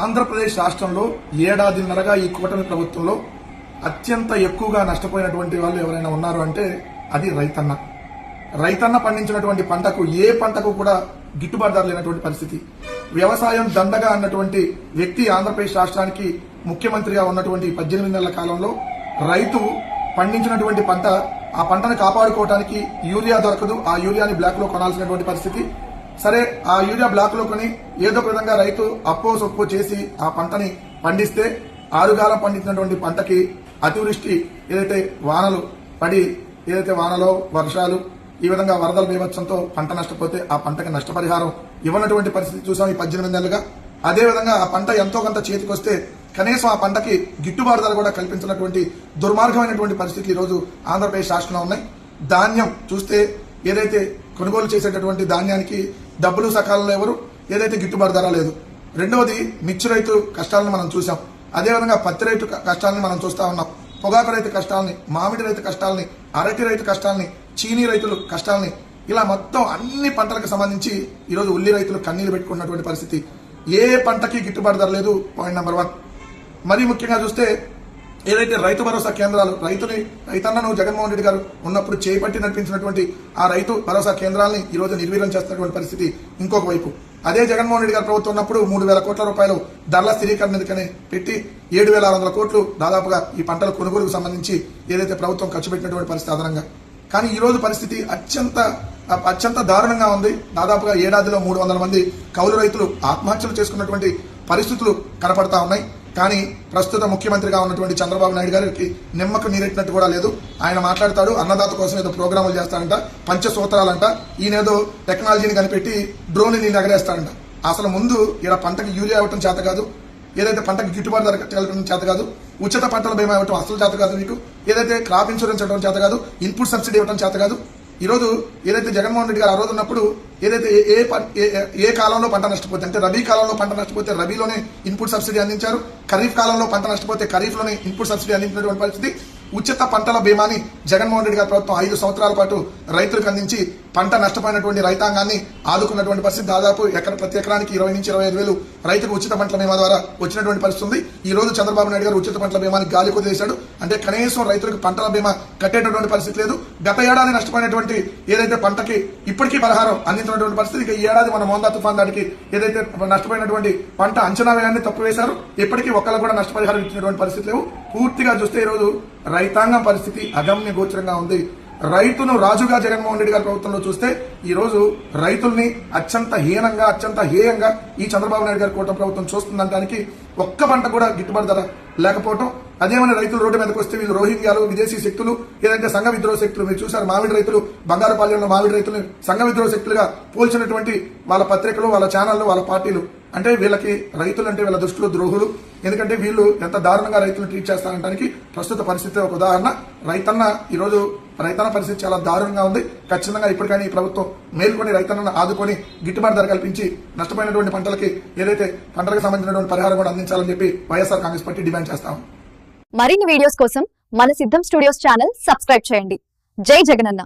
ఆంధ్రప్రదేశ్ రాష్ట్రంలో ఏడాదిన్నరగా ఈ కూటమి ప్రభుత్వంలో అత్యంత ఎక్కువగా నష్టపోయినటువంటి వాళ్ళు ఎవరైనా ఉన్నారు అంటే అది రైతన్న. రైతన్న పండించినటువంటి పంటకు ఏ పంటకు కూడా గిట్టుబాటు ధర లేనటువంటి పరిస్థితి. వ్యవసాయం దండగా అన్నటువంటి వ్యక్తి ఆంధ్రప్రదేశ్ రాష్ట్రానికి ముఖ్యమంత్రిగా ఉన్నటువంటి పద్దెనిమిది నెలల కాలంలో రైతు పండించినటువంటి పంట ఆ పంటను కాపాడుకోవడానికి యూరియా దొరకదు ఆ యూరియాని బ్లాక్లో కొనాల్సినటువంటి పరిస్థితి సరే ఆ యూరియా బ్లాక్లో కొని ఏదో ఒక విధంగా రైతు అప్పో సొప్పో చేసి ఆ పంటని పండిస్తే ఆరుగాలం పండించినటువంటి పంటకి అతివృష్టి ఏదైతే వానలు పడి ఏదైతే వానలో వర్షాలు ఈ విధంగా వరదల బీభత్సంతో పంట నష్టపోతే ఆ పంటకి నష్టపరిహారం ఇవ్వనటువంటి పరిస్థితి చూసాం ఈ పద్దెనిమిది నెలలుగా. అదే విధంగా ఆ పంట ఎంతో కొంత చేతికొస్తే కనీసం ఆ పంటకి గిట్టుబాటు ధర కూడా కల్పించినటువంటి దుర్మార్గమైనటువంటి పరిస్థితులు ఈరోజు రోజు ఆంధ్రప్రదేశ్ రాష్ట్రంలో ఉన్నాయి. ధాన్యం చూస్తే ఏదైతే కొనుగోలు చేసేటటువంటి ధాన్యానికి డబ్బులు సకాలంలో ఎవరు? ఏదైతే గిట్టుబాటు ధర లేదు. రెండవది మిర్చి రైతు కష్టాలను మనం చూసాం అదేవిధంగా పత్తి రైతు క- కష్టాలని మనం చూస్తా ఉన్నాం. పొగాకు రైతు కష్టాలని మామిడి రైతు కష్టాలని అరటి రైతు కష్టాలని చీనీ రైతులు కష్టాలని ఇలా మొత్తం అన్ని పంటలకు సంబంధించి ఈరోజు ఉల్లి రైతులు కన్నీళ్ళు పెట్టుకున్నటువంటి పరిస్థితి. ఏ పంటకి గిట్టుబాటు ధర లేదు? పాయింట్ నెంబర్ వన్ మరీ ముఖ్యంగా చూస్తే ఏదైతే రైతు భరోసా కేంద్రాలు రైతుని రైతన్నను జగన్మోహన్ రెడ్డి గారు ఉన్నప్పుడు చేపట్టి నడిపించినటువంటి ఆ రైతు భరోసా కేంద్రాలని ఈరోజు నిర్వీర్యం చేస్తున్నటువంటి పరిస్థితి ఇంకొక వైపు. అదే జగన్మోహన్ రెడ్డి గారు ప్రభుత్వం ఉన్నప్పుడు మూడు వేల కోట్ల రూపాయలు ధరల స్థిరీకరణ నిధికని పెట్టి ఏడు వేల ఆరు వందల కోట్లు దాదాపుగా ఈ పంటల కొనుగోలుకు సంబంధించి ఏదైతే ప్రభుత్వం ఖర్చు పెట్టినటువంటి పరిస్థితి అదనంగా. కానీ ఈరోజు పరిస్థితి అత్యంత అత్యంత దారుణంగా ఉంది. దాదాపుగా ఏడాదిలో మూడు వందల మంది కౌలు రైతులు ఆత్మహత్యలు చేసుకున్నటువంటి పరిస్థితులు కనపడతా ఉన్నాయి. కానీ ప్రస్తుత ముఖ్యమంత్రిగా ఉన్నటువంటి చంద్రబాబు నాయుడు గారికి నిమ్మకు నీరెట్టినట్టు కూడా లేదు. ఆయన మాట్లాడతాడు అన్నదాత కోసం ఏదో ప్రోగ్రాములు చేస్తాడంట పంచసూత్రాలంట ఈయనేదో టెక్నాలజీని కనిపెట్టి డ్రోన్ని ఎగరేస్తాడంట అసలు ముందు ఇలా పంటకి యూరియా ఇవ్వటం చేత కాదు ఏదైతే పంటకు గిట్టుబాటు ధర కట్టగలగడం చేత కాదు ఉచిత పంటల బీమా ఇవ్వటం అసలు చేత కాదు మీకు ఏదైతే క్రాప్ ఇన్సూరెన్స్ ఇవ్వడం చేత కాదు ఇన్పుట్ సబ్సిడీ ఇవ్వడం చేత కాదు ఈ రోజు ఏదైతే జగన్మోహన్ రెడ్డి గారు ఆ రోజు ఉన్నప్పుడు ఏదైతే ఏ- ఏ ఏ- కాలంలో పంట నష్టపోతే అంటే రబీ కాలంలో పంట నష్టపోతే రబీలోనే ఇన్పుట్ సబ్సిడీ అందించారు ఖరీఫ్ కాలంలో పంట నష్టపోతే ఖరీఫ్లోనే ఇన్పుట్ సబ్సిడీ అందించినటువంటి పరిస్థితి. ఉచిత పంటల బీమాని జగన్మోహన్ రెడ్డి గారి ప్రభుత్వం ఐదు సంవత్సరాల పాటు రైతులకు అందించి పంట నష్టపోయినటువంటి రైతాంగాన్ని ఆదుకున్నటువంటి పరిస్థితి దాదాపు ఎకర ప్రతి ఎకరానికి ఇరవై నుంచి ఇరవై ఐదు వేలు రైతుకు ఉచిత పంటల బీమా ద్వారా వచ్చినటువంటి పరిస్థితి ఉంది. ఈ రోజు చంద్రబాబు నాయుడు గారు ఉచిత పంటల బీమాని గాలి కొద్దిశాడు అంటే కనీసం రైతులకు పంటల బీమా కట్టేటటువంటి పరిస్థితి లేదు. గత ఏడాది నష్టపోయినటువంటి ఏదైతే పంటకి ఇప్పటికీ పరిహారం అందించినటువంటి పరిస్థితి ఇక ఈ ఏడాది మన మోందా తుఫాన్ దాడికి ఏదైతే నష్టపోయినటువంటి పంట అంచనా వ్యయాన్ని తప్పు వేశారు ఇప్పటికీ ఒక్కరు కూడా నష్టపరిహారం ఇచ్చినటువంటి పరిస్థితి లేవు. పూర్తిగా చూస్తే ఈరోజు రైతాంగం పరిస్థితి అగమ్య గోచరంగా ఉంది. రైతును రాజుగా జగన్మోహన్ రెడ్డి గారి ప్రభుత్వంలో చూస్తే ఈ రోజు రైతుల్ని అత్యంత హీనంగా అత్యంత హేయంగా ఈ చంద్రబాబు నాయుడు గారి కూటమి ప్రభుత్వం చూస్తుందనడానికి ఒక్క పంట కూడా గిట్టుబాటు ధర లేకపోవటం. అదేమైనా రైతులు రోడ్డు మీదకి వస్తే వీళ్ళు రోహింగ్యాలు విదేశీ శక్తులు ఏదంటే సంఘ విద్రోహ శక్తులు. మీరు చూసారు మామిడి రైతులు బంగారుపాలెంలో మామిడి రైతులు సంఘ విద్రోహ శక్తులుగా పోల్చినటువంటి వాళ్ళ పత్రికలు వాళ్ళ ఛానళ్ళు వాళ్ళ పార్టీలు. అంటే వీళ్ళకి రైతులు అంటే వీళ్ళ దృష్టిలో ద్రోహులు. ఎందుకంటే వీళ్ళు ఎంత దారుణంగా రైతులు ట్రీట్ చేస్తారనడానికి ప్రస్తుత పరిస్థితి ఒక ఉదాహరణ. రైతన్న ఈరోజు రైతన్న పరిస్థితి చాలా దారుణంగా ఉంది. ఖచ్చితంగా ఇప్పటికైనా ఈ ప్రభుత్వం మేల్కొని రైతన్నను ఆదుకొని గిట్టుబాటు ధర కల్పించి నష్టపోయినటువంటి పంటలకి ఏదైతే పంటలకు సంబంధించినటువంటి పరిహారం కూడా అందించాలని చెప్పి వైఎస్ఆర్ కాంగ్రెస్ పార్టీ డిమాండ్ చేస్తాం. మరిన్ని వీడియోస్ కోసం మన సిద్ధం స్టూడియోస్ ఛానల్ సబ్స్క్రైబ్ చేయండి. జై జగనన్న.